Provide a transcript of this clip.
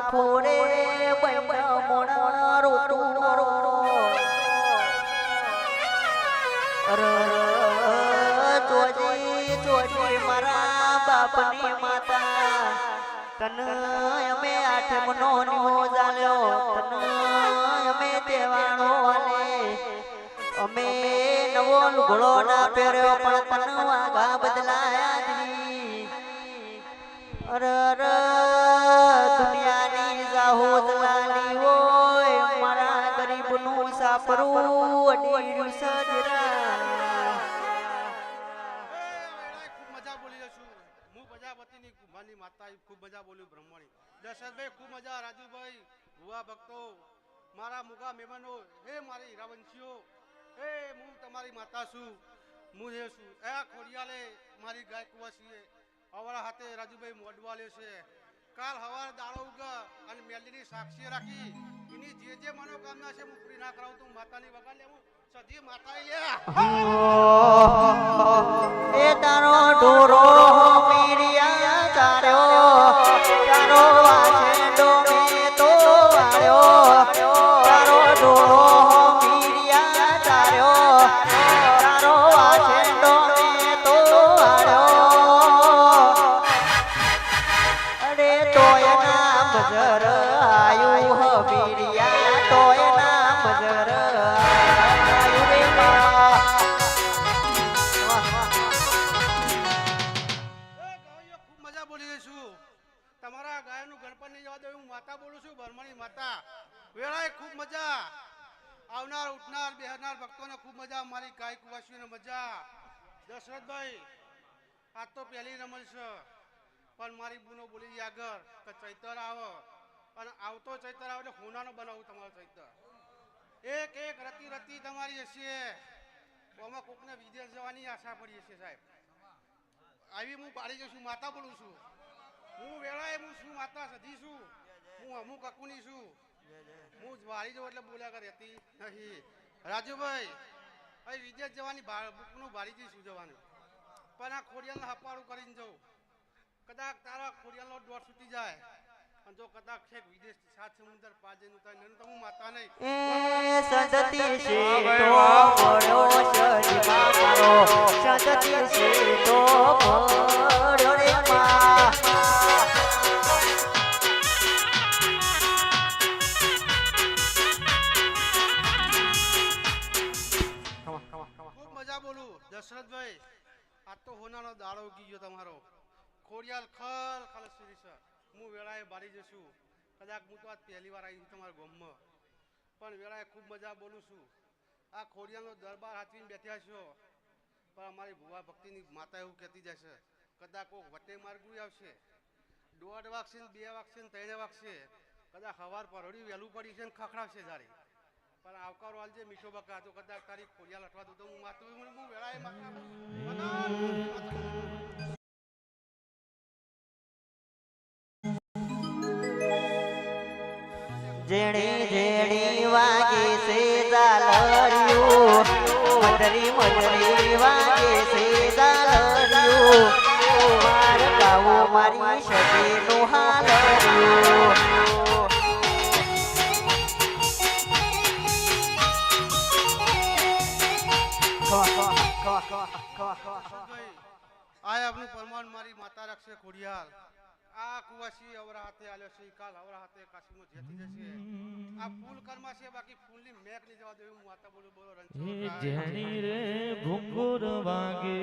ફોરે બૈરા મોણા અરે, ચોજી ચોજી મારા બાપની માતા. અમે આઠમનો તન અમે દેવાણો અમે નવો લુગડો ના પણ તન બદલાયા અરે ગરીબનું સાપરું સજરા. હું રાજુભાઈ ભુવા ભક્તો મારા મુગા મહેમાનો હે મારી હીરાવંશીઓ હે હું તમારી માતા છું. હું એ છું. એ મારી ગાય કુવાસીએ અમારા હાથે રાજુભાઈ મોડવાલે છે. કાલ હવાર દાળો ઉગા અને મેલીની સાક્ષી રાખી. એની જે જે મનોકામના છે હું પૂરી ના કરાવું તું માતાની વગર લેવું સધી માતા એ તારો ઢોરો ના બજર આયુ હમીરિયા તોય નામ જર તમારા ગાયનું ગણપત જવા દે હું માતા બોલું છું, બર્મણી માતા. વેળાએ ખૂબ મજા. આવનાર, ઉઠનાર, બેહનાર ભક્તોને ખૂબ મજા. મારી ગાય કુવાસીઓને મજા. દશરથભાઈ, આ તો પહેલી રમણ છે. પણ મારી બુનો બોલી ગયા ઘર કે ચૈતર આવો. અને આવતો ચૈતર આવે એટલે હોનાનો બનાવું તમારો ચૈતર. એક એક રતી રતી તમારી હશે. આમાં કોકને વિદેશ જવાની આશા પડી હશે સાહેબ. આવી હું પાડી જઉં માતા બોલું છું. હું વેળાએ હું છું, માતા સધી છું. હું અમુક અકુની છું. હું વાળી જાઉં એટલે બોલ્યા કરે હતી નહીં. રાજુભાઈ, અહીં વિદેશ જવાની બુકનું ભાડી જઈશું જવાનું. પણ આ ખોડિયાને હપાડું કરીને જવું કદાચ તારા ખોડિયાલનો દોર છૂટી જાય. અને જો કદાચ છેક વિદેશ સાત સમુદ્ર જઈને ઉતારી નહીં તો હું માતા નહીં. એ સદતી છે તો પડ્યો શરીમાં મારો સદતી છે તો પડ્યો રે મા મજા બોલું દશરથભાઈ આ તો હોનાનો દાડો ઉગી ગયો તમારો. ખોડિયાલ ખલ ખલ સુધી છે હું વેળાએ બારી જશું. કદાચ હું તો આજ પહેલી વાર આવી છું તમારા ગામમાં. પણ વેળાએ ખૂબ મજા બોલું છું. આ ખોડિયાલનો દરબાર હાથવીને બેઠ્યા છો. પણ અમારી ભુવા ભક્તિની માતા એવું કહેતી જશે કદાચ કોઈક વટે માર્ગું આવશે. દોઢ વાગશે બે વાગશે ત્રણ વાગશે. કદાચ હવાર પરહડી વહેલું પડી છે ને ખખડાવશે જારી પણ આવકારો આલજે મીઠો બકા, તો કદાચ તારી ખોડિયાલ અઠવા દઉં તો હું માતું હું વેળાએ માતા જેણી જેણી વાગે છે ઝાલરિયું મધરી મધરી વાગે છે ઝાલરિયું માર ગાવો મારી શરીરનું હાલરિયું આ આપનું પરમાન મારી માતા રાખશે ખોડિયાલ આ કુવાસી અવરા હાથે આલ્યો છે કાલ અવરા હાથે કાશીનો જેથી જશે આ ફૂલ કર્મા છે બાકી ફૂલની મેક નહીં જવા દેવું હું માતા બોલું બોલો રણછોડ રાય. જેણી રે ઘુંઘુર વાગે